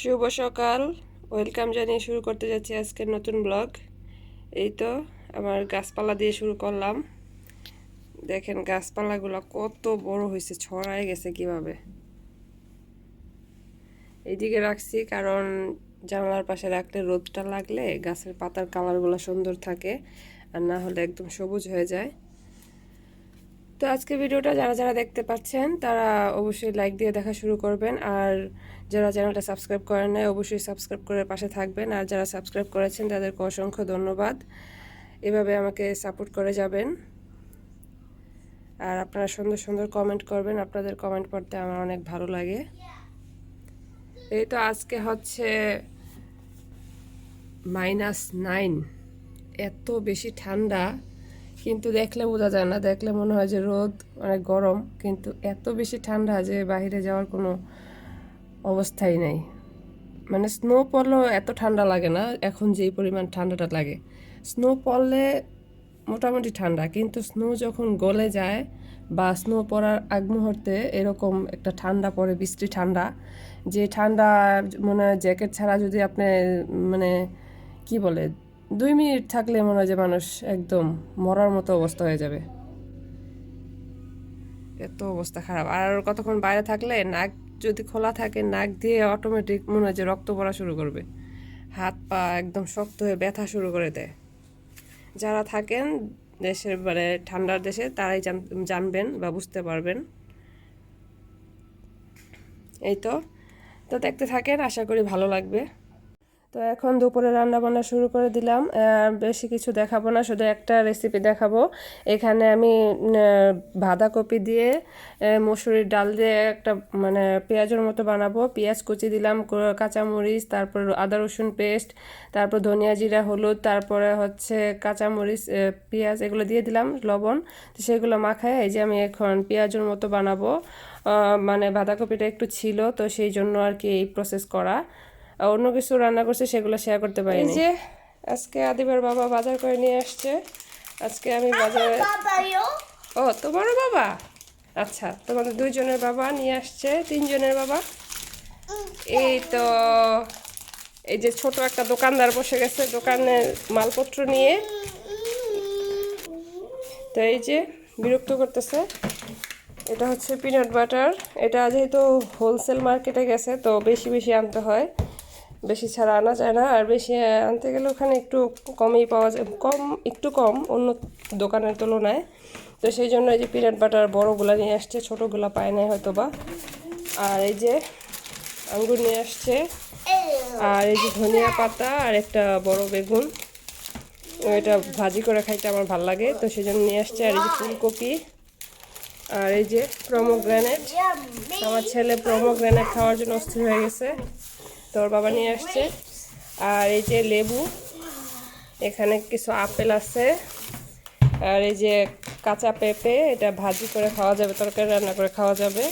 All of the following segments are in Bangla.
শুভ সকাল। ওয়েলকাম জানিয়ে শুরু করতে যাচ্ছি আজকের নতুন ব্লগ এই তো, আমার গাছপালা দিয়ে শুরু করলাম। দেখেন গাছপালাগুলো কত বড় হয়েছে, ছড়ায় গেছে কীভাবে। এইদিকে রাখছি, কারণ জানালার পাশে রাখলে রোদটা লাগলে গাছের পাতার কালারগুলো সুন্দর থাকে, আর না হলে একদম সবুজ হয়ে যায়। তো আজকে ভিডিওটা যারা যারা দেখতে পাচ্ছেন, তারা অবশ্যই লাইক দিয়ে দেখা শুরু করবেন। আর যারা চ্যানেলটা সাবস্ক্রাইব করেন নাই, অবশ্যই সাবস্ক্রাইব করে পাশে থাকবেন। আর যারা সাবস্ক্রাইব করেছেন, তাদেরকে অসংখ্য ধন্যবাদ। এভাবে আমাকে সাপোর্ট করে যাবেন। আর আপনারা সুন্দর সুন্দর কমেন্ট করবেন। আপনাদের কমেন্ট পড়তে আমার অনেক ভালো লাগে। এই তো আজকে হচ্ছে মাইনাস নাইন এত বেশি ঠান্ডা। কিন্তু দেখলে বোঝা যায় না। দেখলে মনে হয় যে রোদ অনেক গরম, কিন্তু এত বেশি ঠান্ডা যে বাইরে যাওয়ার কোনো অবস্থাই নেই। মানে স্নো পড়লেও এত ঠান্ডা লাগে না, এখন যেই পরিমাণ ঠান্ডাটা লাগে। স্নো পড়লে মোটামুটি ঠান্ডা, কিন্তু স্নো যখন গলে যায় বা স্নো পড়ার আগ মুহূর্তে এরকম একটা ঠান্ডা পড়ে, বৃষ্টি ঠান্ডা, যে ঠান্ডা মনে জ্যাকেট ছাড়া যদি আপনি মানে কি বলে দুই মিনিট থাকলে মনে হয় যে মানুষ একদম মরার মতো অবস্থা হয়ে যাবে। এত অবস্থা খারাপ। আর কতক্ষণ বাইরে থাকলে নাক যদি খোলা থাকে, নাক দিয়ে অটোমেটিক মনে হয় যে রক্ত পড়া শুরু করবে। হাত পা একদম শক্ত হয়ে ব্যথা শুরু করে দেয়। যারা থাকেন দেশের মানে ঠান্ডার দেশে, তারাই জানবেন বা বুঝতে পারবেন। এই তো। তো দেখতে থাকেন, আশা করি ভালো লাগবে। তো এখন দুপুরে রান্না বান্না শুরু করে দিলাম। বেশি কিছু দেখাবো না, শুধু একটা রেসিপি দেখাবো। এখানে আমি বাঁধাকপি দিয়ে মসুরির ডাল দিয়ে একটা মানে পেঁয়াজের মতো বানাবো। পেঁয়াজ কুচি দিলাম কাঁচামরিচ, তারপর আদা রসুন পেস্ট, তারপর ধনিয়া জিরা, হলুদ, তারপরে হচ্ছে কাঁচামরিচ পেঁয়াজ এগুলো দিয়ে দিলাম, লবণ। তো সেগুলো মাখায় এই যে আমি এখন পেঁয়াজের মতো বানাবো। মানে বাঁধাকপিটা একটু ছিল, তো সেই জন্য আর কি এই প্রসেস করা। অন্য কিছু রান্না করছে সেগুলো শেয়ার করতে পারি এই যে আজকে আদিবার বাবা বাজার করে নিয়ে আসছে। আজকে আমি বাজারে ও তোমারও বাবা? আচ্ছা তোমাদের দুইজনের বাবা নিয়ে আসছে তিনজনের বাবা। এই তো এই যে ছোট একটা দোকানদার বসে গেছে দোকানের মালপত্র নিয়ে। তো এই যে বিরক্ত করতেছে। এটা হচ্ছে পিনাট বাটার এটা যেহেতু হোলসেল মার্কেটে গেছে তো বেশি বেশি আনতে হয়। বেশি ছাড়া আনা যায় না। আর বেশি আনতে গেলে ওখানে একটু কমই পাওয়া যায়, কম, একটু কম, অন্য দোকানের তুলনায়। তো সেই জন্য এই যে পিনাট বাটার বড়োগুলো নিয়ে আসছে, ছোটোগুলো পায় নাই হয়তো বা আর এই যে আঙ্গুর নিয়ে আসছে, আর এই যে ধনিয়া পাতা, আর একটা বড় বেগুন। এটা ভাজি করে খাইতে আমার ভালো লাগে, তো সেই জন্য নিয়ে আসছে। আর এই যে ফুলকপি, আর এই যে প্রমোগ্রানেট আমার ছেলে প্রমোগ্রানেট খাওয়ার জন্য অস্থির হয়ে গেছে। তোর বাবা নিয়ে আসছে। আর এই যে লেবু, এখানে কিছু আপেল আছে। আর এই যে কাঁচা পেঁপে, এটা ভাজি করে খাওয়া যাবে, তরকারি রান্না করে খাওয়া যাবে।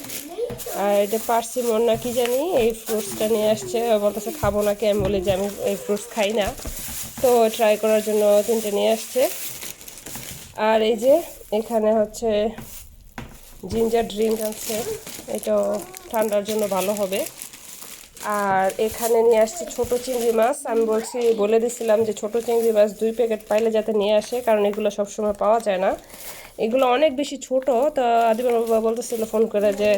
আর এটা পার্সিমন না কি জানি, এই ফ্রুটসটা নিয়ে আসছে। বলতেছে, খাব নাকি আমি বলি যে, আমি এই ফ্রুটস খাই না। তো ট্রাই করার জন্য তিনটে নিয়ে আসছে। আর এই যে এখানে হচ্ছে জিঞ্জার ড্রিঙ্ক আছে এটাও ঠান্ডার জন্য ভালো হবে। আর এখানে নিয়ে আসছি ছোট চিংড়ি মাছ। আমি বলছি, বলে দিছিলাম যে ছোট চিংড়ি মাছ দুই প্যাকেট পাইলে যাতে নিয়ে আসে, কারণ এগুলো সবসময় পাওয়া যায় না। এগুলো অনেক বেশি ছোট, তো আদিবার বাবা বলতেছিল ফোন করে যে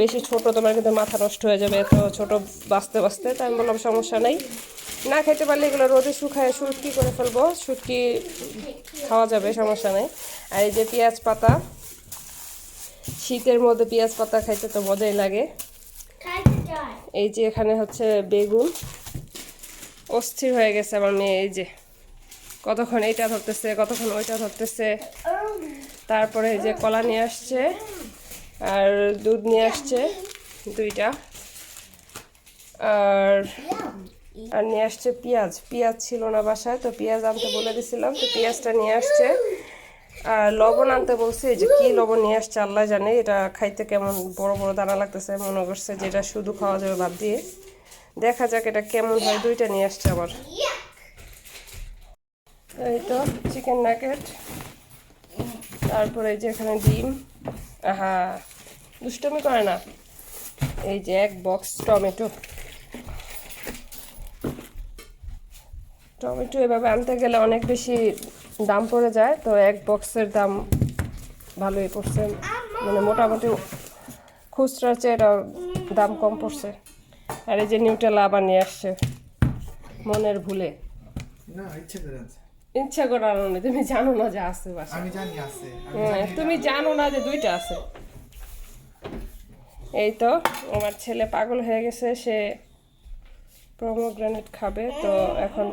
বেশি ছোট, তোমার কিন্তু মাথা নষ্ট হয়ে যাবে, এত ছোট বাঁচতে বাঁচতে। তো আমি বললাম, সমস্যা নেই। না খেতে পারলে এগুলো রোদে শুকায় শুটকি করে ফেলব শুটকি খাওয়া যাবে, সমস্যা নেই। আর এই যে পেঁয়াজ পাতা, শীতের মধ্যে পেঁয়াজ পাতা খাইতে তো মজাই লাগে। এই যে এখানে হচ্ছে বেগুন। অস্থির হয়ে গেছে আমার মেয়ে, এই যে। কতক্ষণ এইটা ধরতেছে, কতক্ষণ ওইটা ধরতেছে। তারপরে এই যে কলা নিয়ে আসছে, আর দুধ নিয়ে আসছে, দুইটা। আর আর নিয়ে আসছে পেঁয়াজ। পেঁয়াজ ছিল না বাসায়, তো পেঁয়াজ আনতে বলে দিছিলাম, তো পেঁয়াজটা নিয়ে আসছে। আর লবণ আনতে বলছি যে কি লবণ নিয়ে আসছে আল্লাহ জানে, এটা খাইতে কেমন বড় বড় দানা লাগতেছে, মনে করছে যে এটা শুধু খাওয়া যাবে বাদ দিয়ে। দেখা যাক এটা কেমন হয়, দুইটা নিয়ে আসছে আবার। এই তো চিকেন নাকেট তারপরে যে এখানে ডিম, আহা, দুষ্টমি করে না। এই যে এক বক্স টমেটো। টমেটো এভাবে আনতে গেলে অনেক বেশি দাম পড়ে যায় তো এক বক্সের দাম ভালোই পড়ছে। মানে মোটামুটি খুচরার চেয়ে এটা দাম কম পড়ছে। আর এই যে নিউটেলা আবার নিয়ে আসছে মনের ভুলে। ইচ্ছে করে নেই তুমি জানো না যে আছে আমি জানি আছে হ্যাঁ, তুমি জানো না যে দুইটা আছে। এই তো আমার ছেলে পাগল হয়ে গেছে সে প্রোমোগ্রানেট খাবে তো এখন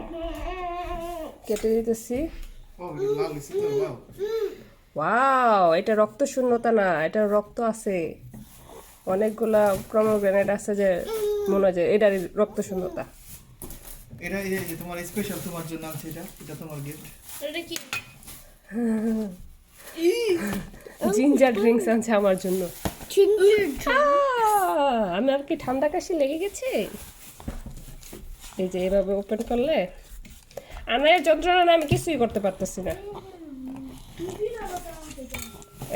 কেটে দিতেছি। ওয়াও ওয়াও এটা রক্ত শূন্যতা না এটা রক্ত আছে। অনেকগুলা প্রোমোগ্রানেট আছে যে মনে হয় যে এটারই রক্ত শূন্যতা। এটা এই যে তোমার স্পেশাল তোমার জন্য আছে এটা এটা তোমার গিফট এটা কি? জিঞ্জার ড্রিঙ্কস আনছে আমার জন্য। আমার কি ঠান্ডা কাশি লেগে গেছে? এই যে এভাবে ওপেন করলে। আনার যন্ত্রণা আমি কিছুই করতে পারতেছি না।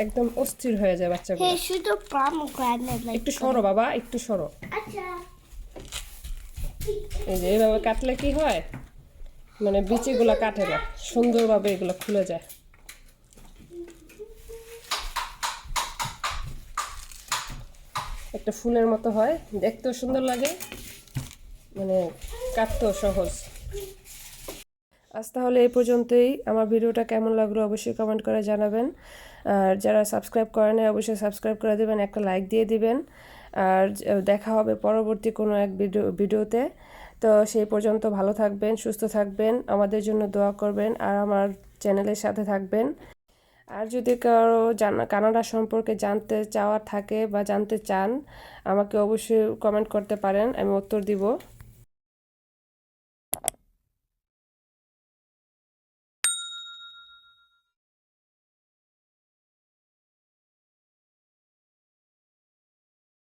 একদম অস্থির হয়ে যায় বাচ্চাগুলো। শুধু একটু সরো বাবা একটু সরো। আচ্ছা। এই যে এইভাবে কাটলে কি হয়? মানে বিচিগুলো কাটে না সুন্দরভাবে এগুলো খুলে যায়। একটা ফুলের মতো হয় দেখতেও সুন্দর লাগে। মানে কাটতেও সহজ। আজ তাহলে এই পর্যন্তই। আমার ভিডিওটা কেমন লাগল অবশ্যই কমেন্ট করে জানাবেন। আর যারা সাবস্ক্রাইব করে করেন অবশ্যই সাবস্ক্রাইব করে দেবেন, একটা লাইক দিয়ে দিবেন। আর দেখা হবে পরবর্তী কোনো এক ভিডিও, ভিডিওতে। তো সেই পর্যন্ত ভালো থাকবেন, সুস্থ থাকবেন, আমাদের জন্য দোয়া করবেন, আর আমার চ্যানেলের সাথে থাকবেন। আর যদি কারও জানা, কানাডা সম্পর্কে জানতে চাওয়ার থাকে বা জানতে চান, আমাকে অবশ্যই কমেন্ট করতে পারেন, আমি উত্তর দিব।